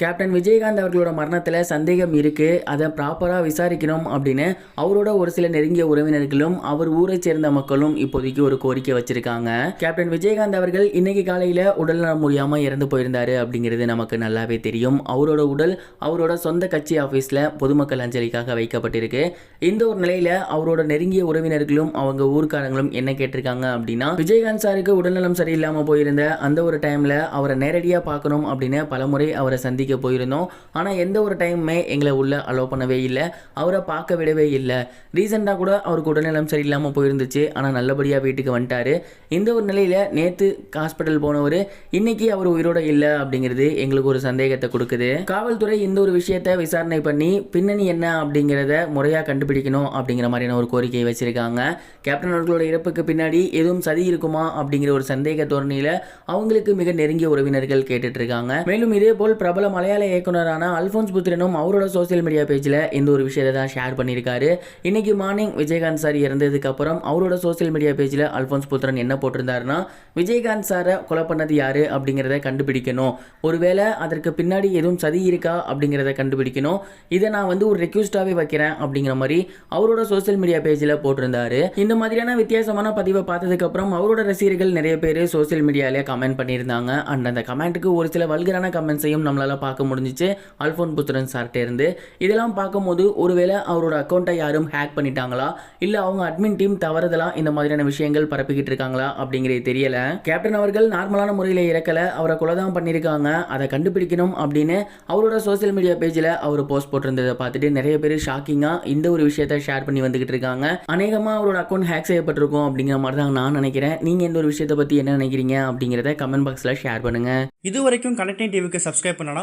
Captain Vijayakanth அவர்களோட மரணத்தில் சந்தேகம் இருக்குது அதை ப்ராப்பராக விசாரிக்கணும் அப்படின்னு அவரோட ஒரு சில நெருங்கிய உறவினர்களும் அவர் ஊரை சேர்ந்த மக்களும் இப்போதைக்கு ஒரு கோரிக்கை வச்சுருக்காங்க. கேப்டன் விஜயகாந்த் அவர்கள் இன்னைக்கு காலையில் உடல்நலம் முடியாமல் இறந்து போயிருந்தாரு அப்படிங்கிறது நமக்கு நல்லாவே தெரியும். அவரோட உடல் அவரோட சொந்த கட்சி ஆஃபீஸில் பொதுமக்கள் அஞ்சலிக்காக வைக்கப்பட்டிருக்கு. இந்த ஒரு நிலையில் அவரோட நெருங்கிய உறவினர்களும் அவங்க ஊர்க்காரங்களும் என்ன கேட்டிருக்காங்க அப்படின்னா விஜயகாந்த் சாருக்கு உடல்நலம் சரியில்லாமல் போயிருந்த அந்த ஒரு டைமில் அவரை நேரடியாக பார்க்கணும் அப்படின்னு பலமுறை அவரை சந்திக்க போயிருந்தோம். ஆனால் எந்த ஒரு டைமுமே எங்களை உள்ள அலோவ் பண்ணவே இல்லை. அவரை பார்க்க விடவே இல்லை. ரீசெண்டாக கூட அவருக்கு உடல்நலம் சரியில்லாமல் போயிருந்துச்சு. ஆனால் நல்லபடியாக வீட்டுக்கு வந்துட்டாரு. இந்த ஒரு நிலையில் நேற்று ஹாஸ்பிட்டல் போனவர் இன்னைக்கு அவர் உயிரோட இல்லை அப்படிங்கிறது எங்களுக்கு ஒரு சந்தேகத்தை கொடுக்குது. காவல்துறை இந்த ஒரு விஷயத்தை விசாரணை பண்ணி பின்னணி என்ன அப்படிங்கிறத முறையாக கண்டுபிடிக்கணும் அப்படிங்கிற மாதிரியான ஒரு கோரிக்கையை வச்சிருக்காங்க. கேப்டன் அவர்களோட இறப்புக்கு பின்னாடி எதுவும் சதி இருக்குமா அப்படிங்கிற ஒரு சந்தேக தோரணியில் அவங்களுக்கு மிக நெருங்கிய உறவினர்கள் கேட்டுட்டு இருக்காங்க. மேலும் இதே போல் பிரபலமான மலையாள இயக்குனரான அல்போன்ஸ் புத்திரனும் அவரோட சோஷியல் மீடியா பேஜில் இந்த ஒரு விஷயத்தை தான் ஷேர் பண்ணியிருக்காரு. இன்னைக்கு மார்னிங் விஜயகாந்த் சார் இறந்ததுக்கப்புறம் அவரோட சோஷியல் மீடியா பேஜில் அல்போன்ஸ் புத்திரன் என்ன போட்டிருந்தாருன்னா விஜயகாந்த் சாரை கொலை பண்ணது யாரு அப்படிங்கிறத கண்டுபிடிக்கணும். ஒருவேளை அதற்கு பின்னாடி எதுவும் சதி இருக்கா அப்படிங்கிறத கண்டுபிடிக்கணும். இதை நான் வந்து ஒரு ரெக்யூஸ்டாகவே வைக்கிறேன் அப்படிங்கிற மாதிரி அவரோட சோஷியல் மீடியா பேஜில் போட்டிருந்தாரு. இந்த மாதிரியான வித்தியாசமான பதிவை பார்த்ததுக்கப்புறம் அவரோட ரசிகர்கள் நிறைய பேர் சோஷியல் மீடியாலே கமெண்ட் பண்ணியிருந்தாங்க. அண்ட் அந்த கமெண்ட்டுக்கு ஒரு சில வல்கரான கமெண்ட்ஸையும் நம்மளால் பார்க்க முடிஞ்சிச்சு. அல்ஃபோன் புத்திரன் சார்கிட்ட இருந்து. இதெல்லாம் பார்க்கும்போது ஒருவேளை அவரோட அக்கௌண்ட்டை யாரும் ஹேக் பண்ணிட்டாங்களா? இல்லை அவங்க அட்மின் டீம் தவறுதலாக இந்த மாதிரியான விஷயங்கள் பரப்பிக்கிட்டு இருக்காங்களா? அப்படிங்கிறது தெரியல. கேப்டன் அவர்கள் நார்மலான முறையில் இறக்கல. அவரை கொலை தான் பண்ணியிருக்காங்க. அதை கண்டுபிடிக்கணும் அப்படின்னு அவரோட சோஷியல் மீடியா பேஜில் அவர் போஸ்ட் போட்டிருந்ததை பார்த்துட்டு நிறைய பேர் ஷாக்கிங்காக இந்த ஒரு விஷயத்த ஷேர் பண்ணி வந்துகிட்டு இருக்காங்க. அநேகமாக அவரோட அக்கௌண்ட் ஹேக் செய்யப்பட்டிருக்கும் அப்படிங்கிற மாதிரி தான் நான் நினைக்கிறேன். நீங்கள் இந்த ஒரு விஷயத்தை பற்றி என்ன நினைக்கிறீங்க அப்படிங்கிறத கமெண்ட் பாக்ஸில் ஷேர் பண்ணுங்கள் இது வரைக்கும் கனெக்டிங் டிவிக்கு சப்ஸ்கிரைப் பண்ணனா